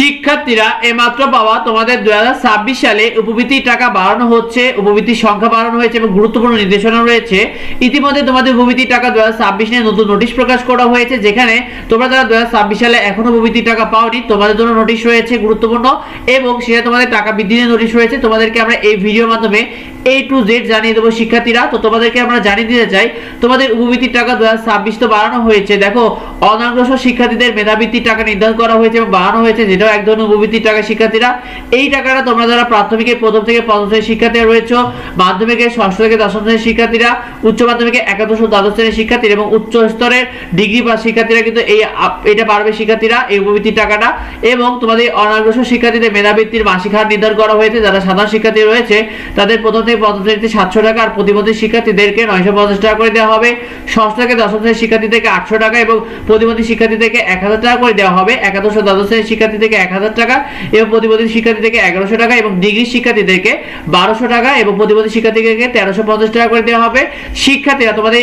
শিক্ষার্থীরা এইমাত্র পাওয়া তোমাদের দুই সালে উপবৃত্তি টাকা বাড়ানো হচ্ছে, উপবৃত্তির সংখ্যা বাড়ানো হয়েছে এবং গুরুত্বপূর্ণ নির্দেশনা রয়েছে। ইতিমধ্যে তোমাদের উপবৃত্তি টাকা দুই নিয়ে নতুন নোটিশ প্রকাশ করা হয়েছে, যেখানে তোমরা যারা দুই হাজার ছাব্বিশ সালে এখনও উপবৃত্তি টাকা পাওনি, তোমাদের জন্য নোটিশ রয়েছে গুরুত্বপূর্ণ এবং সেটা তোমাদের টাকা বৃদ্ধি নিয়ে নোটিশ রয়েছে। তোমাদেরকে আমরা এই ভিডিওর মাধ্যমে এ টু জেড জানিয়ে দেবো, শিক্ষার্থীরা। তো তোমাদেরকে আমরা জানিয়ে দিতে চাই, তোমাদের উপবৃত্তির টাকা দু তো বাড়ানো হয়েছে। দেখো অনাগ্রসর শিক্ষার্থীদের মেধাবৃত্তির টাকা নির্ধারণ করা হয়েছে এবং বাড়ানো হয়েছে, যেটাও এক ধরনের উপবৃত্তির টাকা, শিক্ষার্থীরা। এই টাকাটা তোমরা যারা প্রাথমিকের প্রথম থেকে পঞ্চম শ্রেণির শিক্ষার্থীরা রয়েছে, মাধ্যমিকের ষষ্ঠ থেকে দশম শ্রেণির শিক্ষার্থীরা, উচ্চ মাধ্যমিকে একাদশ ও দ্বাদশ শ্রেণির শিক্ষার্থীরা এবং উচ্চ স্তরের ডিগ্রি পাস শিক্ষার্থীরা কিন্তু এই এটা পারবে শিক্ষার্থীরা, এই উপবৃত্তির টাকাটা। এবং তোমাদের অনাগ্রসর শিক্ষার্থীদের মেধাবৃত্তির মাসিক হার নির্ধারণ করা হয়েছে, যারা সাধারণ শিক্ষার্থী রয়েছে, তাদের প্রথম থেকে পঞ্চম শ্রেণীতে সাতশো টাকা আর প্রতিবন্ধী শিক্ষার্থীদেরকে নয়শো পঞ্চাশ টাকা করে দেওয়া হবে। ষষ্ঠ থেকে দশম শ্রেণির শিক্ষার্থীদেরকে আটশো টাকা এবং প্রতিবন্ধী শিক্ষার্থীদেরকে এক হাজার টাকা করে দেওয়া হবে। একাদশ ও দ্বাদশ শ্রেণির শিক্ষার্থী থেকে এক হাজার টাকা এবং প্রতিবন্ধী শিক্ষার্থী থেকে এগারোশো টাকা এবং ডিগ্রি শিক্ষার্থীদেরকে বারোশো টাকা এবং প্রতিবন্ধী শিক্ষার্থীদেরকে তেরোশো পঞ্চাশ টাকা করে দেওয়া হবে। শিক্ষার্থীরা, তোমাদের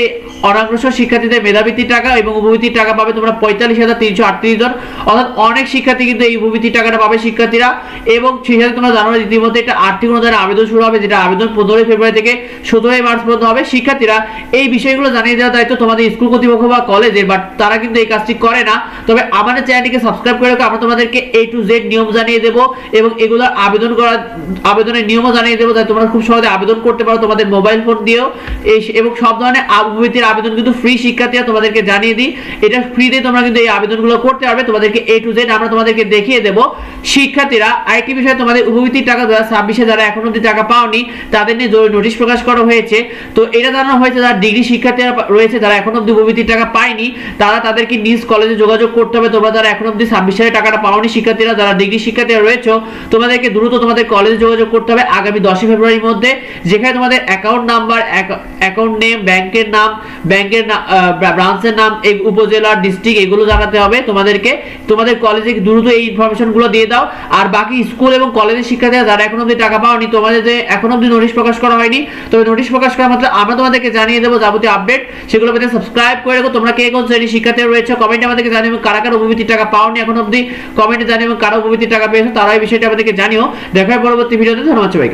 অনাগ্রসর শিক্ষার্থীদের মেধাবৃত্তির টাকা এবং উপবৃত্তির টাকা পাবে তোমরা পঁয়তাল্লিশ হাজার তিনশো আটত্রিশ জন। অর্থাৎ অনেক শিক্ষার্থী কিন্তু এই উপবৃত্তির টাকাটা পাবে শিক্ষার্থীরা। এবং সেই সাথে তোমরা জানো ইতিমধ্যে একটা আর্থিক অনুদানের আবেদন শুরু হবে, যেটা আবেদন পনেরোই ফেব্রুয়ারি থেকে সতেরোই মার্চ পর্যন্ত হবে। শিক্ষার্থীরা এই বিষয়গুলো জানিয়ে দেওয়ার দায়িত্ব তোমাদের স্কুল কর্তৃপক্ষ বা কলেজের বাট তারা কিন্তু এই কাজটি করে না। তবে আমাদের চ্যানেলটিকে সাবস্ক্রাইব করে রাখো, আমরা তোমাদেরকে এ টু জেড নিয়ম জানিয়ে দেবো এবং এগুলো আবেদন করা, আবেদনের নিয়মও জানিয়ে দেবো, যাতে তোমরা খুব সহজে আবেদন করতে পারো তোমাদের মোবাইল ফোন দিয়েও। এবং সব ধরনের উপবৃত্তির আবেদন কিন্তু ফ্রি শিক্ষার্থীরা তোমাদেরকে জানিয়ে দিই। এটা ফ্রিতে তোমরা কিন্তু এই আবেদনগুলো করতে পারবে। তোমাদেরকে এ টু জেড আমরা তোমাদেরকে দেখিয়ে দেবো। শিক্ষার্থীরা আরেকটি বিষয় তোমাদের উপবৃত্তির টাকা দু হাজার ছাব্বিশে যারা এখন অব্দি টাকা পাওনি। তাদের নিয়ে জরুরি নোটিশ প্রকাশ করা হয়েছে, তো এটা জানানো হয়েছে যারা ডিগ্রি শিক্ষার্থীরা রয়েছে, যারা এখন অব্দি উপবৃত্তির টাকা পায়নি, তারা তাদেরকে নিজ কলেজে যোগাযোগ করতে হবে। তোমরা যারা এখন অব্দি ছাব্বিশ সালে টাকাটা পাওনি, শিক্ষার্থীরা যারা ডিগ্রি শিক্ষার্থীরা রয়েছে, তোমাদেরকে দ্রুত তোমাদের কলেজে যোগাযোগ করতে হবে আগামী দশই ফেব্রুয়ারির মধ্যে, যেখানে তোমাদের অ্যাকাউন্ট নাম্বার অ্যাকাউন্ট নেম ব্যাংকের নাম ব্যাংকের ব্রাঞ্চের নাম, এই উপজেলা ডিস্ট্রিক্ট এগুলো জানাতে হবে। তোমাদেরকে, তোমাদের কলেজে দ্রুত এই ইনফরমেশনগুলো দিয়ে দাও। আর বাকি স্কুল এবং কলেজের শিক্ষার্থীরা যারা এখন অব্দি টাকা পাওনি, তোমাদের যে এখন অব্দি নোটিশ প্রকাশ করা হয়নি। তবে নোটিশ প্রকাশ করা মাত্র আমরা তোমাদেরকে জানিয়ে দেবো যাবতীয় আপডেট সেগুলো পেতে সাবস্ক্রাইব করে রাখো। তোমরা কে কোন শ্রেণির শিক্ষার্থী রয়েছে কমেন্টে আমাদেরকে জানিও কারা কারা উপবৃত্তির টাকা পাওনি এখন অব্দি কমেন্টে জানিও কারা উপবৃত্তির টাকা পেয়েছ তারা এই বিষয়টা আমাদেরকে জানিও। দেখা হয় পরবর্তী ভিডিওতে ধন্যবাদ সবাইকে।